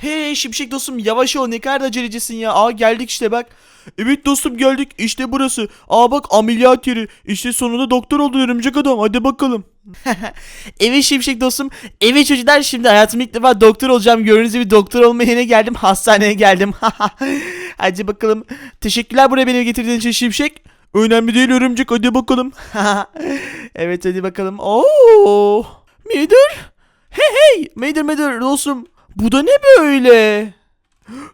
Hey Şimşek dostum yavaş ol ne kadar da acelecisin ya. Aa geldik işte bak. Evet dostum geldik işte burası. Aa bak ameliyat yeri. İşte sonunda doktor oldun örümcek adam hadi bakalım. evet Şimşek dostum. Evet çocuklar şimdi hayatımda ilk defa doktor olacağım. Gördüğünüz gibi doktor olmaya yine geldim. Hastaneye geldim. hadi bakalım. Teşekkürler buraya beni getirdiğin için Şimşek. Önemli değil örümcek hadi bakalım. evet hadi bakalım. Oo! Müdür? Hey hey! Müdür müdür dostum. Bu da ne böyle?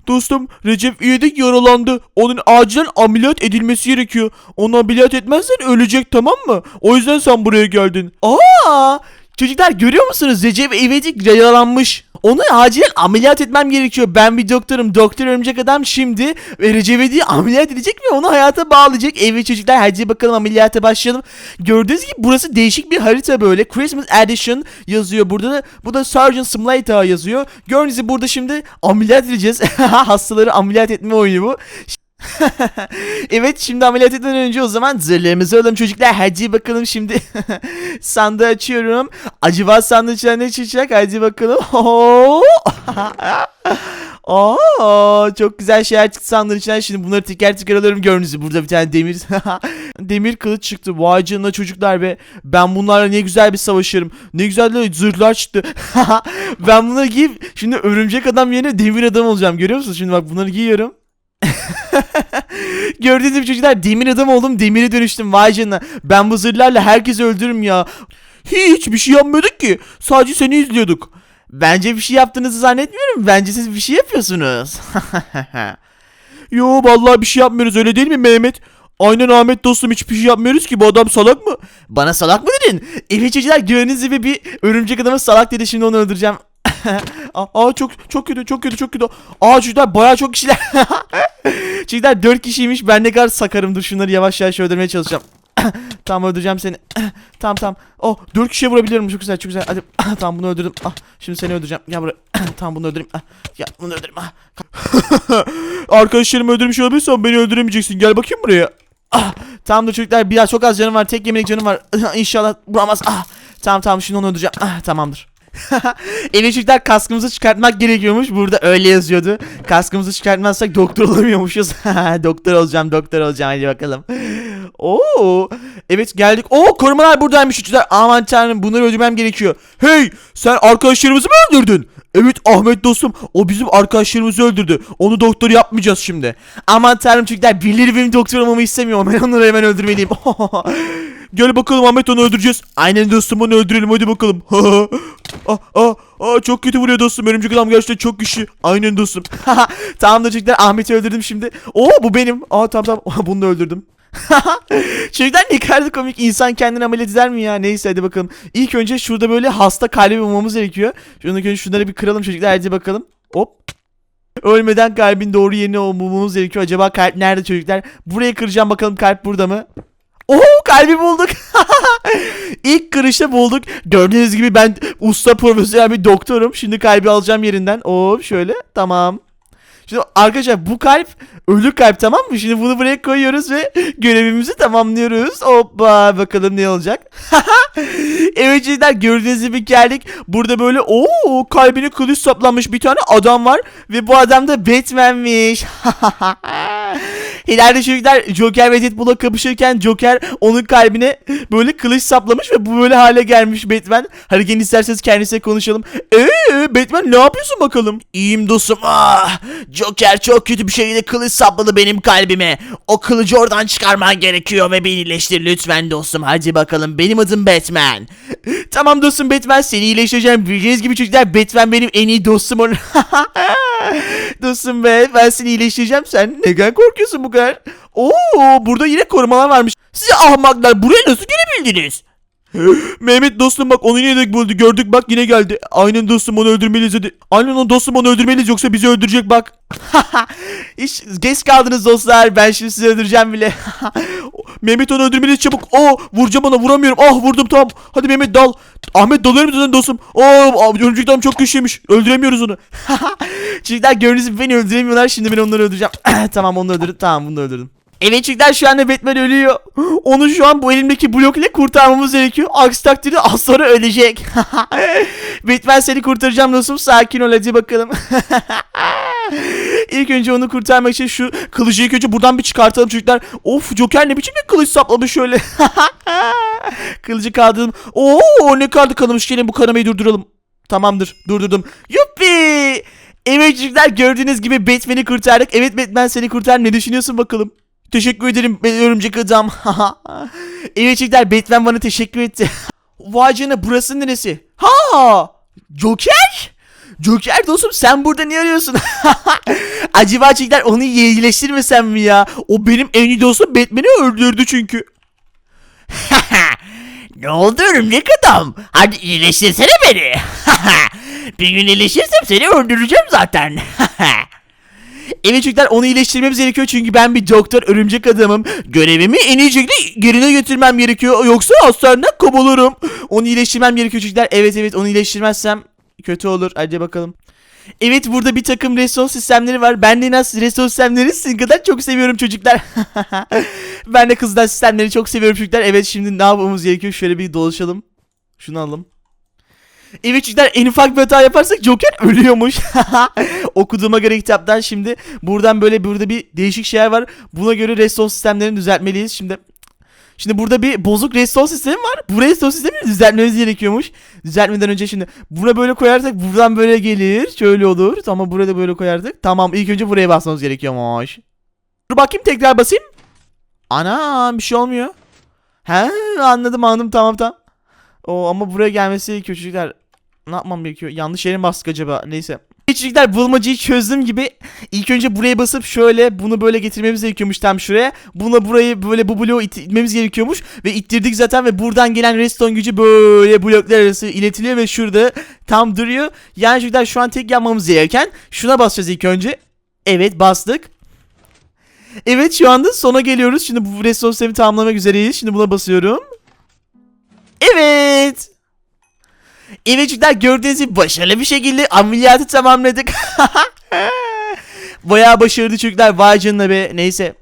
Dostum Recep İvedik yaralandı. Onun acilen ameliyat edilmesi gerekiyor. Onu ameliyat etmezsen ölecek tamam mı? O yüzden sen buraya geldin. Aa! Çocuklar görüyor musunuz? Recep İvedik yaralanmış. Onu acilen ameliyat etmem gerekiyor. Ben bir doktorum. Doktor örümcek adam şimdi ve Recep İvedik'i ameliyat edecek ve onu hayata bağlayacak. Evet çocuklar hadi bakalım ameliyata başlayalım. Gördüğünüz gibi burası değişik bir harita böyle. Christmas Edition yazıyor burada da. Bu da Sergeant Simulator yazıyor. Gördüğünüz gibi burada şimdi ameliyat edeceğiz. Hastaları ameliyat etme oyunu bu. evet şimdi ameliyat etmeden önce o zaman zırhlarımızı alalım çocuklar. Hadi bakalım şimdi sandığı açıyorum. Acaba sandığı içinden ne çıkacak? Hadi bakalım. Oo! Çok güzel şeyler çıktı sandığın içinden. Şimdi bunları teker teker alıyorum gördüğünüz gibi. Burada bir tane demir demir kılıç çıktı. Vay canına çocuklar be. Ben bunlarla ne güzel bir savaşırım. Ne güzel de zırhlar çıktı. ben bunları giyip şimdi örümcek adam yerine demir adam olacağım. Görüyor musunuz? Şimdi bak bunları giyiyorum. Gördüğünüz gibi çocuklar demir adam oldum demiri dönüştüm vay canına. Ben bu zırhlarla herkesi öldürürüm ya. Hiç bir şey yapmıyorduk ki. Sadece seni izliyorduk. Bence bir şey yaptığınızı zannetmiyorum. Bence siz bir şey yapıyorsunuz. Yo vallahi bir şey yapmıyoruz öyle değil mi Mehmet? Aynen Ahmet dostum hiçbir şey yapmıyoruz ki bu adam salak mı? Bana salak mı dedin? Evet çocuklar gördüğünüz gibi bir örümcek adama salak dedi şimdi onu öldüreceğim. Aa çok çok kötü çok kötü çok kötü. Aa çocuklar baya çok kişiler. çocuklar 4 kişiymiş ben ne kadar sakarım dur şunları yavaş yavaş öldürmeye çalışacağım. tamam öldüreceğim seni. tamam tamam. Oh 4 kişiye vurabiliyorum çok güzel çok güzel. Hadi tamam bunu öldürdüm. Ah şimdi seni öldüreceğim. Gel buraya. tamam bunu öldüreyim. Ah, ya bunu öldüreyim. Ah. Arkadaşlarımı öldürmüş olabilirsen beni öldüremeyeceksin. Gel bakayım buraya. Ah, tamamdır çocuklar biraz çok az canım var. Tek yemelik canım var. İnşallah vuramaz. Ah, tamam tamam şimdi onu öldüreceğim. Ah, tamamdır. Çocuklar kaskımızı çıkartmak gerekiyormuş. Burada öyle yazıyordu. Kaskımızı çıkartmazsak doktor olamıyormuşuz. doktor olacağım doktor olacağım hadi bakalım. Oo, evet geldik. Oo korumalar buradaymış çocuklar. Aman tanrım bunları öldürmem gerekiyor. Hey sen arkadaşlarımızı mı öldürdün? Evet Ahmet dostum o bizim arkadaşlarımızı öldürdü. Onu doktor yapmayacağız şimdi. Aman tanrım çocuklar birileri benim doktor olmamı istemiyor. Ben onları hemen öldürmeliyim. Gel bakalım Ahmet onu öldüreceğiz. Aynen dostum onu öldürelim hadi bakalım. ah, ah, ah, çok kötü vuruyor dostum. Örümcek adam gerçekten çok güçlü. Aynen dostum. tamam çocuklar Ahmet'i öldürdüm şimdi. Oo bu benim. Aa tamam tamam bunu da öldürdüm. Çocuklar ne kadar komik insan kendini ameliyat eder mi ya? Neyse hadi bakalım. İlk önce şurada böyle hasta kalbi bulmamız gerekiyor. Şunu önce şunları bir kıralım çocuklar hadi bakalım. Hop. Ölmeden kalbin doğru yerini bulmamız gerekiyor. Acaba kalp nerede çocuklar? Buraya kıracağım bakalım kalp burada mı? Oo kalbi bulduk. İlk kırışta bulduk. Gördüğünüz gibi ben usta profesyonel bir doktorum. Şimdi kalbi alacağım yerinden. Oo şöyle tamam. Şimdi arkadaşlar bu kalp ölü kalp tamam mı? Şimdi bunu buraya koyuyoruz ve görevimizi tamamlıyoruz. Hoppa bakalım ne olacak. evet çocuklar gördüğünüz gibi geldik. Burada böyle o kalbine kılıç saplanmış bir tane adam var. Ve bu adam da Batman'miş. İleride çocuklar Joker ve Deadpool'la kapışırken Joker onun kalbine böyle kılıç saplamış ve bu böyle hale gelmiş Batman. Hadi gelin isterseniz kendisiyle konuşalım. Eee Batman ne yapıyorsun bakalım? İyiyim dostum. Ah, Joker çok kötü bir şekilde kılıç sapladı benim kalbime. O kılıcı oradan çıkarman gerekiyor ve beni iyileştir lütfen dostum. Hadi bakalım benim adım Batman. tamam dostum Batman seni iyileştireceğim. Bildiğiniz gibi çocuklar Batman benim en iyi dostum. dostum be ben seni iyileştireceğim. Sen neden korkuyorsun bu kadar? Oo burada yine korumalar varmış. Size ahmaklar buraya nasıl gelebildiniz? Mehmet dostum bak onu yine de buldu gördük bak yine geldi. Aynen dostum onu öldürmeliyiz hadi. Aynen onu dostum onu öldürmeliyiz yoksa bizi öldürecek bak. Hiç geç kaldınız dostlar ben şimdi sizi öldüreceğim bile. Mehmet onu öldürmeliyiz çabuk. Oo vuracağım ona vuramıyorum. Ah vurdum tamam. Hadi Mehmet dal. Ahmet dalıyorum zaten dostum. Oo örümcek adam çok güçlüymüş. Öldüremiyoruz onu. Çocuklar gördüğünüz beni öldüremiyorlar. Şimdi ben onları öldüreceğim. tamam onu öldürdüm. Tamam bunu da öldürdüm. Evet çocuklar şu anda Batman ölüyor. Onu şu an bu elimdeki blok ile kurtarmamız gerekiyor. Aksi takdirde az sonra ölecek. Batman seni kurtaracağım dostum. Sakin ol hadi bakalım. İlk önce onu kurtarmak için şu kılıcı ilk önce buradan bir çıkartalım çocuklar. Of Joker ne biçim bir kılıç saplamış şöyle. Kılıcı kaldırdım. Oo ne kaldı kanımış. Gelin bu kanamayı durduralım. Tamamdır durdurdum. Yuppi. Evet çocuklar gördüğünüz gibi Batman'i kurtardık. Evet Batman seni kurtar. Ne düşünüyorsun bakalım? Teşekkür ederim ben örümcek adam. evet çocuklar Batman bana teşekkür etti. Vay canına burası neresi? Ha! Joker? Joker dostum sen burada ne arıyorsun? Acaba çocuklar onu iyileştirmesem mi ya? O benim en iyi dostum Batman'i öldürdü çünkü. Ne oldu örümcek adam? Hadi iyileştirsene beni. bir gün iyileşirsem seni öldüreceğim zaten. Evet çocuklar onu iyileştirmemiz gerekiyor çünkü ben bir doktor örümcek adamım. Görevimi en iyi şekilde yerine götürmem gerekiyor. Yoksa hastaneden kovulurum. Onu iyileştirmem gerekiyor çocuklar. Evet evet onu iyileştirmezsem kötü olur. Hadi bakalım. Evet burada bir takım restore sistemleri var. Ben de nasıl restore sistemleri sizin kadar çok seviyorum çocuklar. ben de kızlar sistemleri çok seviyorum çocuklar. Evet şimdi ne yapmamız gerekiyor? Şöyle bir dolaşalım. Şunu alalım. Evet çocuklar en ufak bir hata yaparsak Joker ölüyormuş. Okuduğuma göre kitaptan şimdi buradan böyle burada bir değişik şeyler var. Buna göre restore sistemlerini düzeltmeliyiz. Şimdi Şimdi burada bir bozuk restore sistemi var. Bu restore sistemini düzeltmemiz gerekiyormuş. Düzeltmeden önce şimdi buna böyle koyarsak buradan böyle gelir. Şöyle olur. Tamam buraya da böyle koyardık. Tamam ilk önce buraya basmamız gerekiyormuş. Dur bakayım tekrar basayım. Ana bir şey olmuyor. He anladım anladım tamam tamam. O ama buraya gelmesi çocuklar. Ne yapmam gerekiyor? Yanlış yere mi bastık acaba? Neyse. Çocuklar bulmacayı çözdüm gibi ilk önce buraya basıp şöyle bunu böyle getirmemiz gerekiyormuş tam şuraya. Buna burayı böyle bu bloğu itmemiz gerekiyormuş ve ittirdik zaten ve buradan gelen redstone gücü böyle bloklar arası iletiliyor ve şurada tam duruyor. Yani çocuklar şu an tek yapmamız gereken şuna basacağız ilk önce. Evet bastık. Evet şu anda sona geliyoruz. Şimdi bu redstone sistemi tamamlamak üzereyiz. Şimdi buna basıyorum. Evet. Evet çocuklar gördüğünüz gibi başarılı bir şekilde ameliyatı tamamladık. Bayağı başarılı çocuklar vay canına be neyse.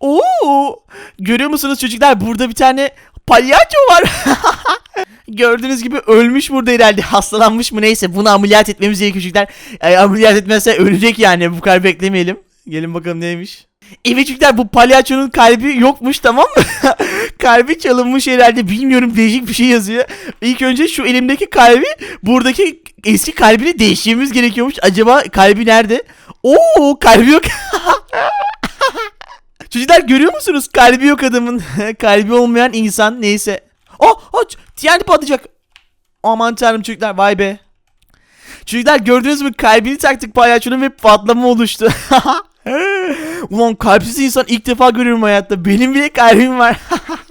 Oo, görüyor musunuz çocuklar burada bir tane palyaço var. Gördüğünüz gibi ölmüş burada herhalde hastalanmış mı neyse bunu ameliyat etmemiz gerekiyor çocuklar. E, ameliyat etmezse ölecek yani bu kadar beklemeyelim. Gelin bakalım neymiş. Evet çocuklar bu palyaçonun kalbi yokmuş tamam mı? kalbi çalınmış herhalde bilmiyorum değişik bir şey yazıyor. İlk önce şu elimdeki kalbi buradaki eski kalbini değiştirmemiz gerekiyormuş. Acaba kalbi nerede? Oo kalbi yok. Çocuklar görüyor musunuz? Kalbi yok adamın. kalbi olmayan insan neyse. Oh, oh TNT patlayacak. Aman tanrım çocuklar vay be. Çocuklar gördünüz mü kalbini taktık palyaçonun ve patlama oluştu. Ulan kalpsiz insan ilk defa görüyorum hayatta. Benim bile kalbim var.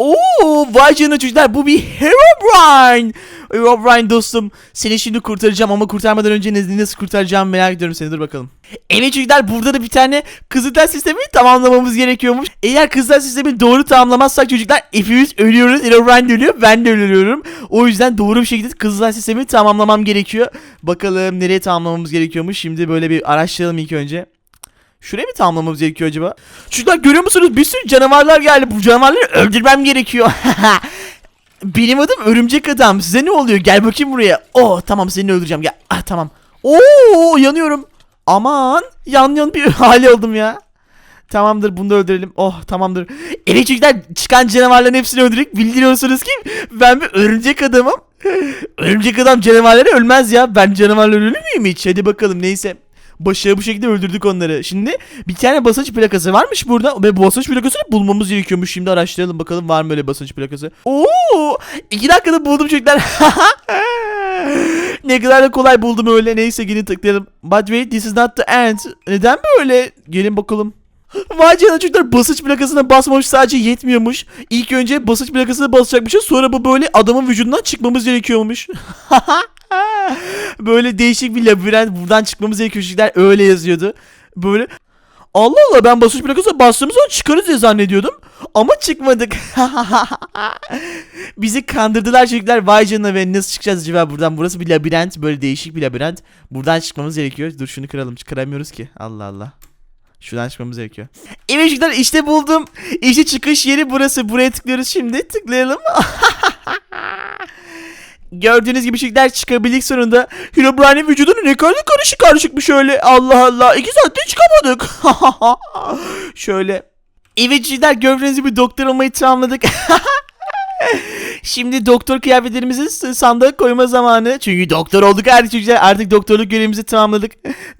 Oo, vay canına çocuklar bu bir Herobrine. Herobrine dostum. Seni şimdi kurtaracağım ama kurtarmadan önce nasıl kurtaracağımı merak ediyorum seni dur bakalım. Evet çocuklar burada da bir tane kızıltel sistemini tamamlamamız gerekiyormuş. Eğer kızıltel sistemini doğru tamamlamazsak çocuklar hepimiz ölüyoruz. Herobrine de ölüyor ben de ölüyorum. O yüzden doğru bir şekilde kızıltel sistemini tamamlamam gerekiyor. Bakalım nereye tamamlamamız gerekiyormuş. Şimdi böyle bir araştıralım ilk önce. Şuraya mı tamamlamamız gerekiyor acaba? Çocuklar görüyor musunuz? Bir sürü canavarlar geldi. Bu canavarları öldürmem gerekiyor. Benim adım Örümcek Adam. Size ne oluyor? Gel bakayım buraya. Oh tamam seni öldüreceğim. Gel. Ah tamam. Oo yanıyorum. Aman yan yan bir hali oldum ya. Tamamdır bunu da öldürelim. Oh tamamdır. Çocuklar çıkan canavarların hepsini öldürdük. Bildiriyorsunuz ki ben bir örümcek adamım. örümcek adam canavarları ölmez ya. Ben canavarları ölür müyüm hiç? Hadi bakalım neyse. Başarılı bu şekilde öldürdük onları. Şimdi bir tane basınç plakası varmış burada ve basınç plakasını bulmamız gerekiyormuş. Şimdi araştıralım bakalım var mı öyle basınç plakası. Oo! iki dakikada buldum çocuklar. ne kadar da kolay buldum öyle. Neyse gelin tıklayalım. But wait this is not the end. Neden böyle? Gelin bakalım. Vay canına çocuklar basınç plakasına basmamış sadece yetmiyormuş. İlk önce basınç plakasına basacakmışız sonra bu böyle adamın vücudundan çıkmamız gerekiyormuş. böyle değişik bir labirent buradan çıkmamız gerekiyor çocuklar öyle yazıyordu. Böyle Allah Allah ben basınç plakasına bastığımız zaman çıkarız diye zannediyordum. Ama çıkmadık. Bizi kandırdılar çocuklar vay canına ve nasıl çıkacağız acaba buradan? Burası bir labirent böyle değişik bir labirent. Buradan çıkmamız gerekiyor. Dur şunu kıralım kıramıyoruz ki. Allah Allah. Şuradan çıkmamız gerekiyor. Evet çocuklar işte buldum. İşte çıkış yeri burası. Buraya tıklıyoruz şimdi. Tıklayalım. Gördüğünüz gibi çocuklar çıkabildik sonunda. Herobrine'in vücudunu ne kadar karışık karışıkmış öyle. Allah Allah. iki saatte çıkamadık. Şöyle. Evet çocuklar gördüğünüz gibi doktor olmayı tamamladık. Şimdi doktor kıyafetlerimizi sandığa koyma zamanı. Çünkü doktor olduk artık çocuklar. Artık doktorluk görevimizi tamamladık.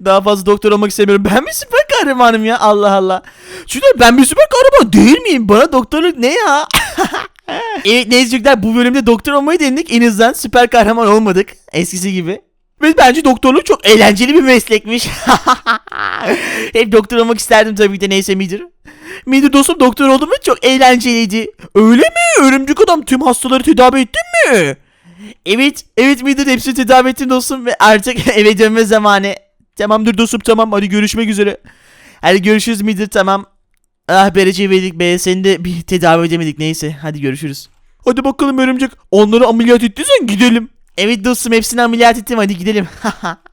Daha fazla doktor olmak istemiyorum. Ben bir süper kahramanım ya. Allah Allah. Çocuklar ben bir süper kahraman değil miyim? Bana doktorluk ne ya? evet çocuklar bu bölümde doktor olmayı denedik. En azından süper kahraman olmadık. Eskisi gibi. Ve bence doktorluk çok eğlenceli bir meslekmiş. Hep doktor olmak isterdim tabii de neyse midir. Midir dostum doktor oldum ve çok eğlenceliydi. Öyle mi? Örümcek adam tüm hastaları tedavi ettin mi? Evet, evet midir hepsini tedavi ettim dostum ve artık eve dönme zamanı. Tamamdır dostum tamam hadi görüşmek üzere. Hadi görüşürüz midir tamam. Ah verdik be seni de bir tedavi edemedik neyse hadi görüşürüz. Hadi bakalım örümcek onları ameliyat ettiysen gidelim. Evet dostum hepsini ameliyat ettim hadi gidelim.